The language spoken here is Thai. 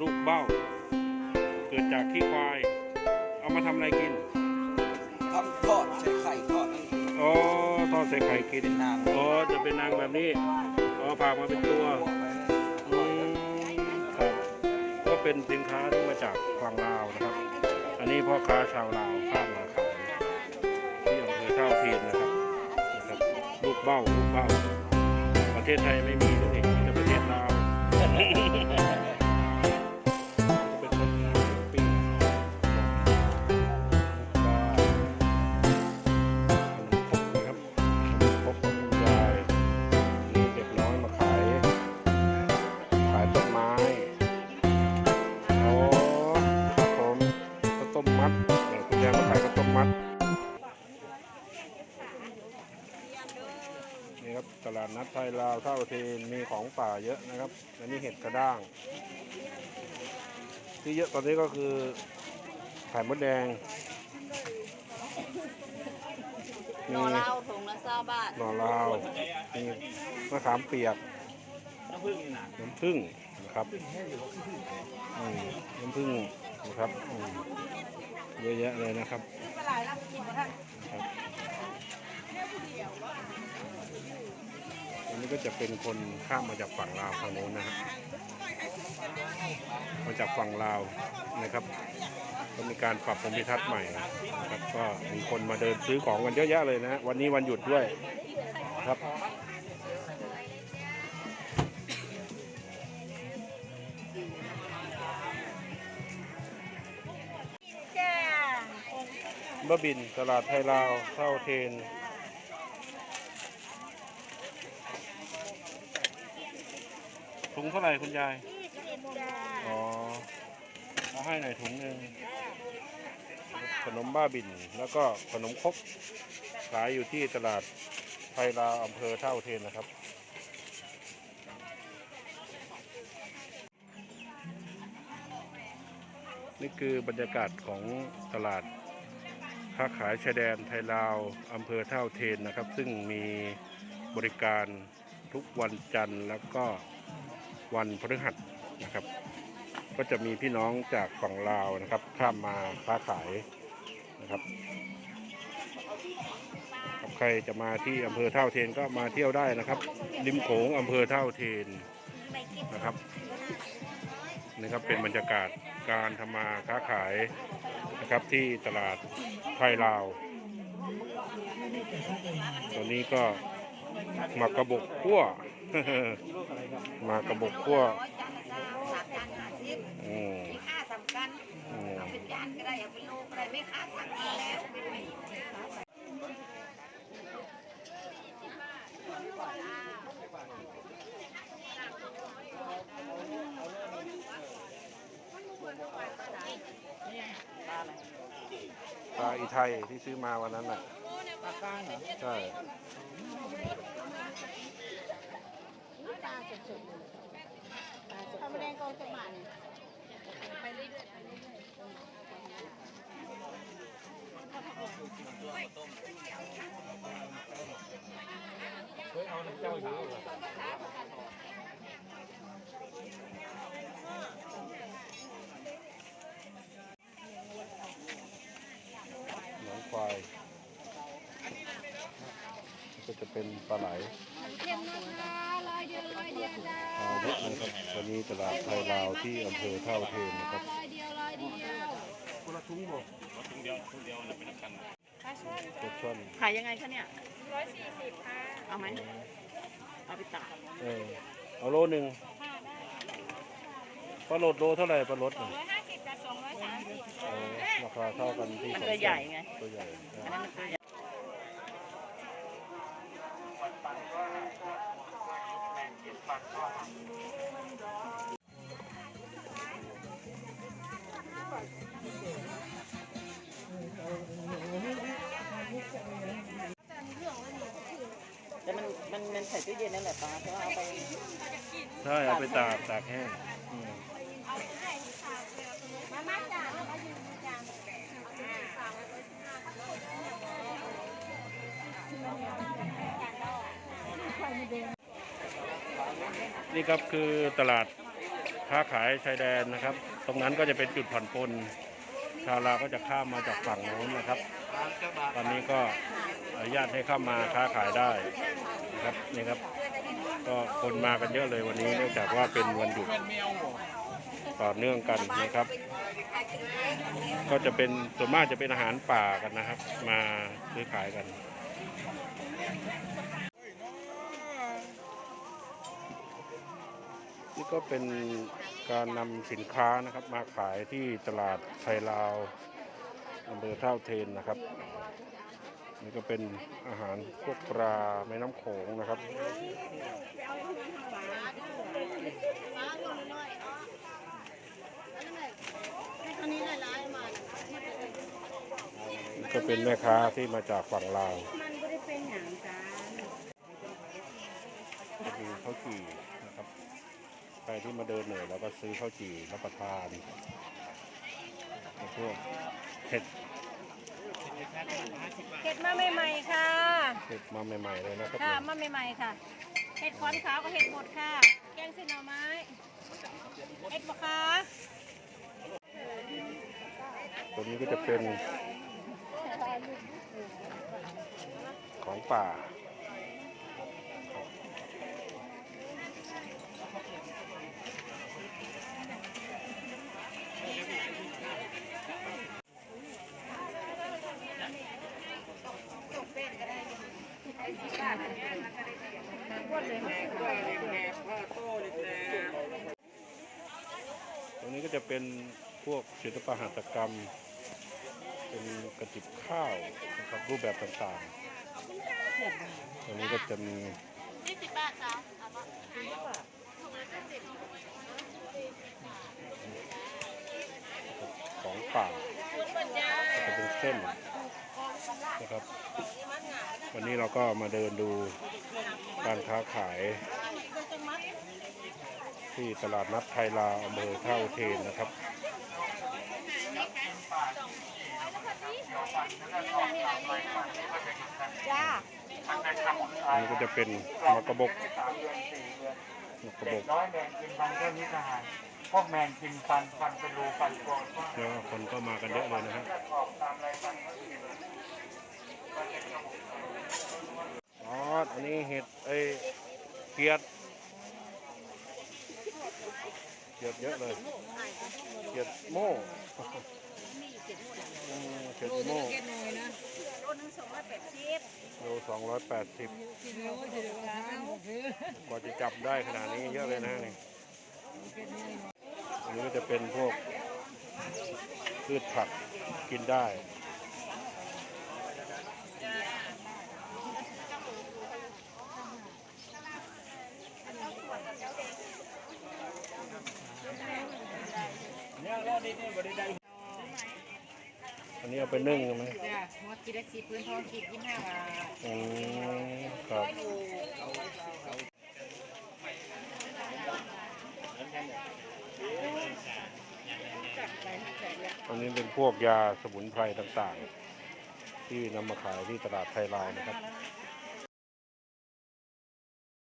ลูกเบ้า เกิดจากขี้ควาย เอามาทำอะไรกิน ทำทอดใส่ไข่ทอดนี่อ๋อทอดใส่ไข่กินเป็นนางอ๋อจะเป็นนางแบบนี้ อ๋อฝากมาเป็นตัวลวกไปอืมครับก็เป็นสินค้าที่มาจากฝั่งลาวนะครับ อันนี้พ่อค้าชาวลาวข้ามมาขายที่อำเภอเท่าเทียนนะครับนะครับ ลูกเบ้าลูกเบ้า ประเทศไทยไม่มีด้วยมีแต่ประเทศลาว ลาดนัดไทยลาวเท่าเทนมีของป่าเยอะนะครับและนี่เห็ดกระด้าง ที่เยอะตอนนี้ก็คือไข่มดแดงหมีน่อเหล้าถุงละเศร้าบาทหน่อลาวมีมะขามเปียกน้ำผึ้งนี่นะน้ำผึ้งนะครับอืมน้ำผึ้งนะครับอืมเยอะแยะเลยนะครับครับ อันนี้ก็จะเป็นคนข้ามมาจากฝั่งลาวทางโน้นนะครับมาจากฝั่งลาวนะครับ ก็มีการปรับภูมิทัศน์ใหม่นะครับก็มีคนมาเดินซื้อของกันเยอะแยะเลยนะฮะวันนี้วันหยุดด้วยครับบ้าบินตลาดไทยลาวเท่าเทน ถุงเท่าไหร่คุณยาย อ๋อเอาให้หน่อยถุงหนึ่งขนมบ้าบินแล้วก็ขนมครกขายอยู่ที่ตลาดไทยลาวอำเภอเท่าเทนนะครับ นี่คือบรรยากาศของตลาดค้าขายชายแดนไทยลาวอำเภอเท่าเทนนะครับ ซึ่งมีบริการทุกวันจันทร์แล้วก็ วันพฤหัสนะครับ ก็จะมีพี่น้องจากฝั่งลาวนะครับ ข้ามมาค้าขายนะครับ ใครจะมาที่อำเภอเท่าเทนก็มาเที่ยวได้นะครับริมโขงอำเภอเท่าเทนนะครับนี่ครับเป็นบรรยากาศการทำมาค้าขายนะครับที่ตลาดไทยลาว ตอนนี้ก็ หมากกระบอกขั้วหมากกระบอกขั้วร้อยจานละเศร้าสามจานห้าสิบอืมมีค่าสำคัญอืมเอาเป็นจานก็ได้เอาเป็นโลก็ได้ไม่ค่าสั่งมาแล้วปลาอีไทยที่ซื้อมาวันนั้นน่ะปลาก้างเหรอใช่ ทำแดงกองจะมาเนี่ยเฮ้ยเอาน้ำเจ้าอยู่เหรอหนังควายก็จะเป็นปลาไหลเค็มนะคะร้ อยเดียวร้อยเดียวจ้าปลาเยอะนะครับวันนี้ตลาดไทยลาวที่อำเภอเท่าเทนนะครับร้อยเดียวร้อยเดียวคนละถุงบอกปลาช่อนกดช่อนขายยังไงคะเนี่ยร้อยสี่สิบค่ะเอาไหมเอาไปตากเออเอาโลหนึ่งปลาโหลดโลเท่าไหร่ปลาโหลดน่ะร้อยห้าสิบกับสองร้อยสามสิบเออราคาเท่ากันที่มันสองตัวใหญ่ไงตัวใหญ่อันนั้นมันตัวใหญ่ แต่มันมันมันใส่ตู้เย็นนั่นแหละป้าเพราะว่าเอาไปใช่เอาไปตากตากแห้งอืมมาม่าจ้าเอาอยู่จ้านี่ นี่ครับคือตลาดค้าขายชายแดนนะครับ ตรงนั้นก็จะเป็นจุดผ่อนปลนชาวลาวก็จะข้ามมาจากฝั่งโน้นนะครับ ตอนนี้ก็อนุญาตให้เข้ามาค้าขายได้นะครับนี่ครับ ก็คนมากันเยอะเลยวันนี้เนื่องจากว่าเป็นวันหยุดต่อเนื่องกันนะครับ ก็จะเป็นส่วนมากจะเป็นอาหารป่ากันนะครับ มาซื้อขายกัน ก็เป็นการนำสินค้านะครับมาขายที่ตลาดไทยลาวอำเภอเท่าเทนนะครับนี่ก็เป็นอาหารพวกปลาแม่น้ำโขงนะครับนี่ก็เป็นแม่ค้าที่มาจากฝั่งลาวมันไม่ได้เป็นอย่างกันก็คือเขาวจี่ ครับใครที่มาเดินเหนื่อยแล้วก็ซื้อข้าวจี่รับประทานพวกเห็ดเห็ดมาใหม่ๆค่ะเห็ดมาใหม่ๆเลยนะครับค่ะมาใหม่ๆค่ะ เห็ดขอนขาวกับเห็ดบดค่ะ แกงเส้นหน่อไม้ เห็ดมะขาตัวนี้ก็จะเป็นของป่า ตรงนี้ก็จะเป็นพวกศิลปหัตถกรรม เป็นกระติบข้าวนะครับรูปแบบต่างๆ ตรงนี้ก็จะมี28จ้า ของป่าก็จะเป็นเส้นนะครับ วันนี้เราก็มาเดินดูการค้าขาย ที่ตลาดนัดไทยลาวอำเภอท่าอุเทนนะครับจ้าอันนี้ก็จะเป็นมะกระบกมะ กระบเด็กกน้อยแมงกินฟันแค่นี้ทหารพวกแมงกินฟันฟันเป็นรูฟันกรองก็แล้วคนก็มากันเยอะเลยนะฮะออกตามรายฟันก็กินอ๋อ อันนี้เห็ดเอ้ยเกียดเกียดเยอะเลยเกียดโม่อืมเกียดโม่ โลสองร้ อยแปดสิบกว่าจะจับได้ขนาดนี้เยอะเลยนะนี่อันนี้ก็จะเป็นพวกพืชผักกินได้อัน นี้เอาไปนึ่งใช่ไหมจ้าหัวกินได้สิบพื้นทองกินยี่ห้าบาทอืมครับอันนี้เป็นพวกยาสมุนไพรต่างๆ ที่นำมาขายที่ตลาดไทยลาวนะครับ